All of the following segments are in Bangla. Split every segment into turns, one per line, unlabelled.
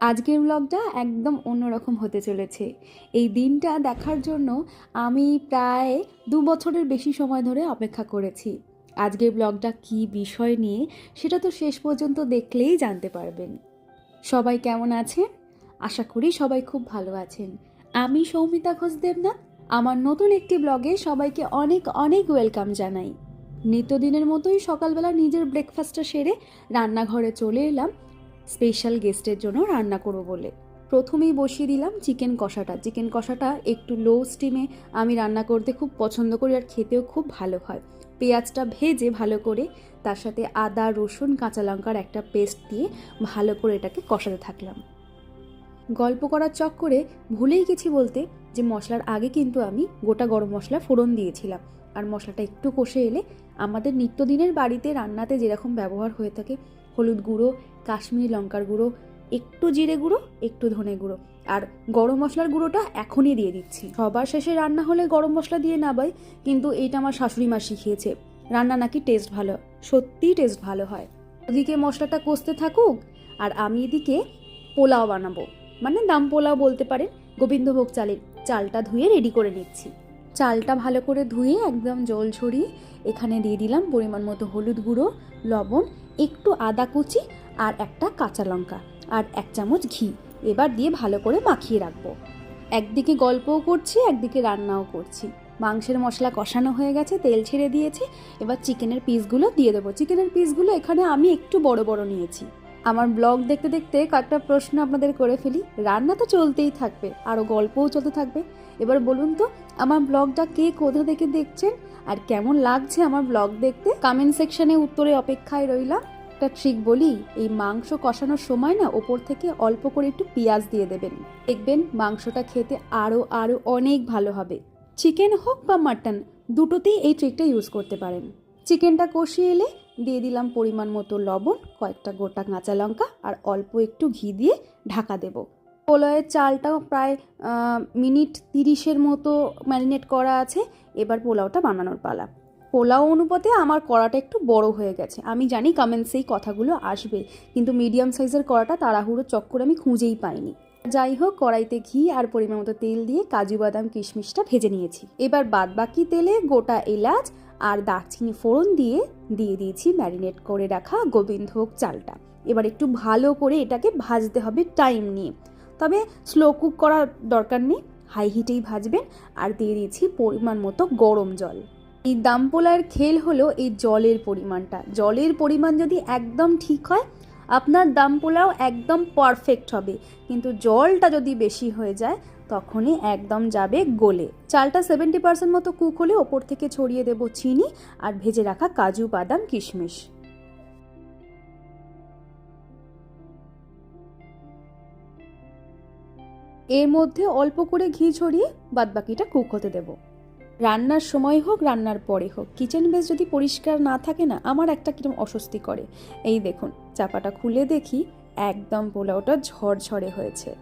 আজকের ব্লগটা একদম অন্যরকম হতে চলেছে। এই দিনটা দেখার জন্য আমি প্রায় দু বছরের বেশি সময় ধরে অপেক্ষা করেছি। আজকের ব্লগটা কি বিষয় নিয়ে সেটা তো শেষ পর্যন্ত দেখলেই জানতে পারবেন। সবাই কেমন আছেন? আশা করি সবাই খুব ভালো আছেন। আমি সৌমিতা ঘোষ দেবনাথ, আমার নতুন একটি ব্লগে সবাইকে অনেক অনেক ওয়েলকাম জানাই। নিত্যদিনের মতোই সকালবেলা নিজের ব্রেকফাস্টটা সেরে রান্নাঘরে চলে এলাম স্পেশাল গেস্টের জন্য রান্না করব বলে। প্রথমেই বসিয়ে দিলাম চিকেন কষাটা। চিকেন কষাটা একটু লো স্টিমে আমি রান্না করতে খুব পছন্দ করি আর খেতেও খুব ভালো হয়। পেঁয়াজটা ভেজে ভালো করে তার সাথে আদা, রসুন, কাঁচা লঙ্কার একটা পেস্ট দিয়ে ভালো করে এটাকে কষাতে থাকলাম। গল্প করার চক্করে ভুলেই গেছি বলতে যে মশলার আগে কিন্তু আমি গোটা গরম মশলা ফোড়ন দিয়েছিলাম। আর মশলাটা একটু কষে এলে আমাদের নিত্যদিনের বাড়িতে রান্নাতে যেরকম ব্যবহার হয়ে থাকে, হলুদ গুঁড়ো কাশ্মীরি লঙ্কার গুঁড়ো, একটু জিরে গুঁড়ো, একটু ধনে গুঁড়ো। আর গরম মশলার গুঁড়োটা এখনই দিয়ে দিচ্ছি। সবার শেষে রান্না হলে গরম মশলা দিয়ে নাবাই কিন্তু এইটা আমার শাশুড়ি মা শিখিয়েছে রান্না নাকি টেস্ট ভালো, সত্যিই টেস্ট ভালো হয়। ওদিকে মশলাটা কষতে থাকুক, আর আমি এদিকে পোলাও বানাবো। মানে দাম পোলাও বলতে পারেন, গোবিন্দভোগ চালের চালটা ধুয়ে রেডি করে নিচ্ছি। চালটা ভালো করে ধুয়ে একদম জল ছড়িয়ে এখানে দিয়ে দিলাম পরিমাণ মতো হলুদ গুঁড়ো, লবণ, একটু আদা কুচি আর একটা কাঁচা লঙ্কা আর এক চামচ ঘি। এবার দিয়ে ভালো করে মাখিয়ে রাখব। একদিকে গল্পও করছি, একদিকে রান্নাও করছি। মাংসের মশলা কষানো হয়ে গেছে, তেল ছেড়ে দিয়েছে। এবার চিকেনের পিসগুলো দিয়ে দেবো। চিকেনের পিসগুলো এখানে আমি একটু বড় বড় নিয়েছি। আমার ব্লগ দেখতে দেখতে কয়েকটা প্রশ্ন আপনাদের করে ফেলি। রান্না তো চলতেই থাকবে, আরও গল্পও চলতে থাকবে। এবার বলুন তো, আমার ব্লগটা কে কোথা থেকে দেখছেন? আর কেমন লাগছে আমার ব্লগ দেখতে? কমেন্ট সেকশনে উত্তরে অপেক্ষায় রইলাম। একটা ট্রিক বলি, এই মাংস কষানোর সময় না ওপর থেকে অল্প করে একটু পেঁয়াজ দিয়ে দেবেন। দেখবেন মাংসটা খেতে আরও আরও অনেক ভালো হবে। চিকেন হোক বা মাটন দুটোতেই এই ট্রিকটা ইউজ করতে পারেন। চিকেনটা কষিয়ে এলে দিয়ে দিলাম পরিমাণ মতো লবণ, কয়েকটা গোটা কাঁচা লঙ্কা আর অল্প একটু ঘি দিয়ে ঢাকা দেব। পোলাওয়ের চালটাও প্রায় মিনিট তিরিশের মতো ম্যারিনেট করা আছে। এবার পোলাওটা বানানোর পালা। পোলাও অনুপাতে আমার কড়াটা একটু বড় হয়ে গেছে। আমি জানি কমেন্টসেই কথাগুলো আসবে, কিন্তু মিডিয়াম সাইজের কড়াটা তাড়াহুড়ো চক্কর আমি খুঁজেই পাইনি। যাই হোক, কড়াইতে ঘি আর পরিমাণ মতো তেল দিয়ে কাজু বাদাম কিশমিশটা ভেজে নিয়েছি। এবার বাদ বাকি তেলে গোটা এলাচ আর দারচিনি ফোড়ন দিয়ে দিয়ে দিয়েছি ম্যারিনেট করে রাখা গোবিন্দভোগ চালটা। এবার একটু ভালো করে এটাকে ভাজতে হবে টাইম নিয়ে। তবে স্লো কুক করার দরকার নেই হাই হিটেই ভাজবেন আর দিয়ে দিয়েছি পরিমাণ মতো গরম জল। এই দামপোলার খেল হলো এই জলের পরিমাণটা। জলের পরিমাণ যদি একদম ঠিক হয়, আপনার দাম পোলাও একদম পারফেক্ট হবে। কিন্তু জলটা যদি বেশি হয়ে যায়, তখনই একদম যাবে গোলে। চালটা সেভেন্টি পার্সেন্ট মতো কুক হলে ওপর থেকে ছড়িয়ে দেবো চিনি আর ভেজে রাখা কাজু, বাদাম, কিশমিশ। এর মধ্যে অল্প করে ঘি ছড়িয়ে বাদবাকিটা কুক হতে দেবো। রান্নার সময় হোক, রান্নার পরে হোক কিচেন বেস যদি পরিষ্কার না থাকে না, আমার একটা কিরম অস্বস্তি করে। এই দেখুন, চাপাটা খুলে দেখি, একদম পোলাওটা ঝরঝরে হয়েছে।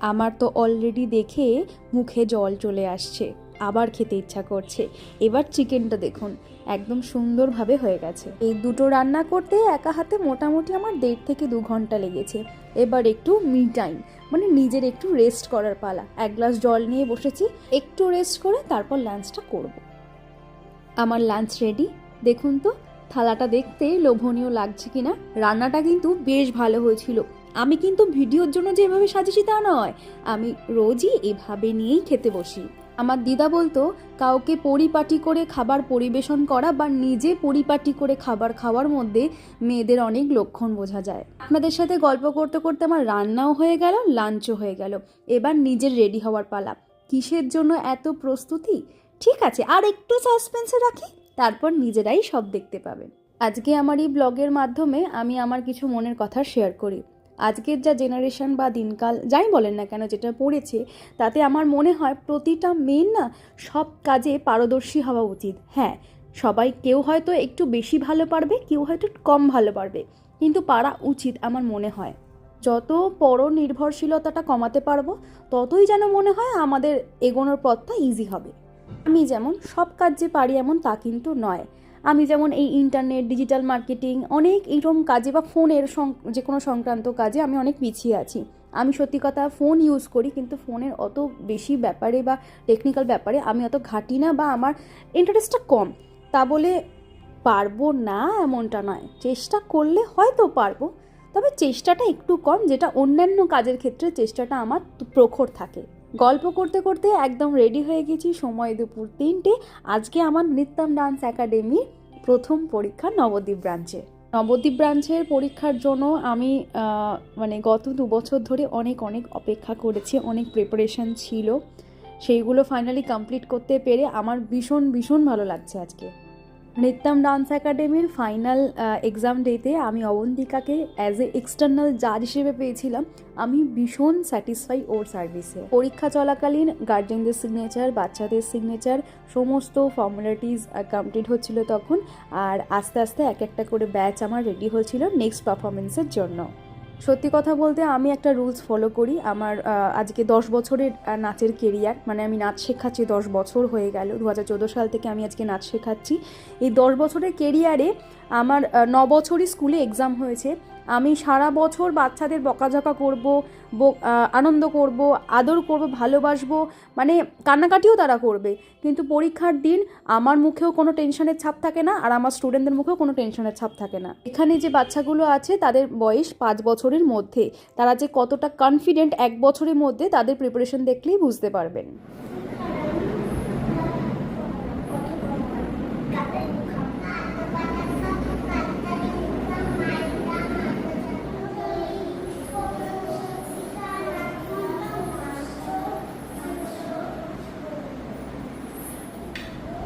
আমার তো অলরেডি দেখে মুখে জল চলে আসছে। আবার খেতে ইচ্ছা করছে। এবার চিকেনটা দেখুন, একদম সুন্দরভাবে হয়ে গেছে। এই দুটো রান্না করতে একা হাতে মোটামুটি আমার দেড় থেকে দু ঘণ্টা লেগেছে। এবার একটু মি টাইম মানে নিজের একটু রেস্ট করার পালা। এক গ্লাস জল নিয়ে বসেছি, একটু রেস্ট করে তারপর লাঞ্চটা করব। আমার লাঞ্চ রেডি দেখুন তো, থালাটা দেখতে লোভনীয় লাগছে কিনা। রান্নাটা কিন্তু বেশ ভালো হয়েছিল। আমি কিন্তু ভিডিওর জন্য যে এভাবে সাজিয়েছি তা নয়, আমি রোজই এভাবে নিয়েই খেতে বসি। আমার দিদা বলতো, কাউকে পরিপাটি করে খাবার পরিবেশন করা বা নিজে পরিপাটি করে খাবার খাওয়ার মধ্যে মেয়েদের অনেক লক্ষণ বোঝা যায়। আপনাদের সাথে গল্প করতে করতে আমার রান্নাও হয়ে গেল, লাঞ্চও হয়ে গেল। এবার নিজের রেডি হওয়ার পালা। কিসের জন্য এত প্রস্তুতি? ঠিক আছে, আর একটু সাসপেন্সে রাখি, তারপর নিজেরাই সব দেখতে পাবেন। আজকে আমার এই ব্লগের মাধ্যমে আমি আমার কিছু মনের কথা শেয়ার করি। আজকের যা জেনারেশন বা দিনকাল, যাই বলেন না কেন যেটা পড়েছে, তাতে আমার মনে হয় প্রতিটা মেন না সব কাজে পারদর্শী হওয়া উচিত। হ্যাঁ সবাই কেউ হয়তো একটু বেশি ভালো পারবে, কেউ হয়তো কম ভালো পারবে, কিন্তু পারা উচিত আমার মনে হয়। যত পর নির্ভরশীলতাটা কমাতে পারব, ততই যেন মনে হয় আমাদের এগোনোর পথটা ইজি হবে। আমি যেমন সব কাজ যে পারি এমন তা কিন্তু নয়। আমি যেমন এই ইন্টারনেট ডিজিটাল মার্কেটিং অনেক এইরকম কাজে বা ফোনের যে কোনো সংক্রান্ত কাজে আমি অনেক পিছিয়ে আছি। আমি সত্যি কথা ফোন ইউজ করি, কিন্তু ফোনের অত বেশি ব্যাপারে বা টেকনিক্যাল ব্যাপারে আমি অত ঘাটি না বা আমার ইন্টারেস্টটা কম। তা বলে পারব না এমনটা নয়। চেষ্টা করলে হয়তো পারব, তবে চেষ্টাটা একটু কম, যেটা অন্যান্য কাজের ক্ষেত্রে চেষ্টাটা আমার প্রখর থাকে। গল্প করতে করতে একদম রেডি হয়ে গেছি। সময় দুপুর তিনটে। আজকে আমার নৃত্যম ডান্স একাডেমির প্রথম পরীক্ষা নবদ্বীপ ব্রাঞ্চে নবদ্বীপ ব্রাঞ্চের পরীক্ষার জন্য আমি মানে গত দু বছর ধরে অনেক অনেক অপেক্ষা করেছি, অনেক প্রিপারেশন ছিল। সেইগুলো ফাইনালি কমপ্লিট করতে পেরে আমার ভীষণ ভীষণ ভালো লাগছে আজকে। নৃত্যম ডান্স একাডেমির ফাইনাল এক্সাম ডেতে আমি অবন্তিকাকে অ্যাজ এ এক্সটার্নাল জাজ হিসেবে পেয়েছিলাম। আমি ভীষণ স্যাটিসফাই ওর সার্ভিসে পরীক্ষা চলাকালীন গার্জেনদের সিগনেচার বাচ্চাদের সিগনেচার সমস্ত ফর্মালিটিস কমপ্লিট হচ্ছিল তখন। আর আস্তে আস্তে এক একটা করে ব্যাচ আমার রেডি হচ্ছিল নেক্সট পারফরমেন্সের জন্য। সত্যি কথা বলতে আমি একটা রুলস ফলো করি। আমার আজকে দশ বছরের নাচের কেরিয়ার মানে আমি নাচ শেখাচ্ছি দশ বছর হয়ে গেল। দু হাজার চোদ্দ সাল থেকে আমি আজকে নাচ শেখাচ্ছি। এই দশ বছরের কেরিয়ারে আমার ন বছরই স্কুলে এক্সাম হয়েছে। আমি সারা বছর বাচ্চাদের বকাঝকা করব আনন্দ করব, আদর করব, ভালোবাসবো মানে কান্নাকাটিও তারা করবে। কিন্তু পরীক্ষার দিন আমার মুখেও কোনো টেনশনের ছাপ থাকে না আর আমার স্টুডেন্টদের মুখেও কোনো টেনশনের ছাপ থাকে না। এখানে যে বাচ্চাগুলো আছে তাদের বয়স পাঁচ বছরের মধ্যে। তারা যে কতটা কনফিডেন্ট এক বছরের মধ্যে তাদের প্রিপারেশন দেখলেই বুঝতে পারবেন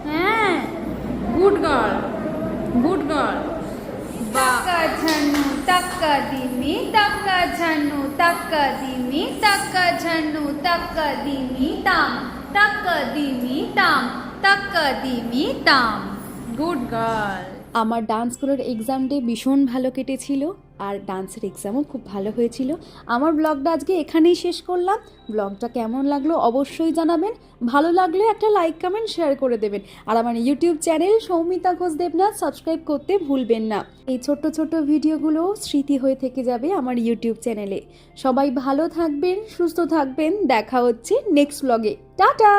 হ্যাঁ good girl good girl
Taka jhannu, taka dimi, taka jhannu, taka dimi, taka jhannu, taka dimi, tam, taka dimi, tam, taka dimi, tam.
Good girl
আমার ডান্স স্কুলের এক্সাম ডে ভীষণ ভালো কেটেছিল আর ডান্সের এক্সামও খুব ভালো হয়েছিল। আমার ব্লগটা আজকে এখানেই শেষ করলাম। ব্লগটা কেমন লাগল অবশ্যই জানাবেন। ভালো লাগলে একটা লাইক কমেন্ট শেয়ার করে দেবেন। আর আমার YouTube channel Soumita Ghosh Debnath subscribe করতে ভুলবেন না। এই ছোট্ট ছোট্ট ভিডিওগুলো স্মৃতি হয়ে থেকে যাবে আমার ইউটিউব চ্যানেলে সবাই ভালো থাকবেন, সুস্থ থাকবেন। দেখা হচ্ছে নেক্সট ব্লগে টাটা!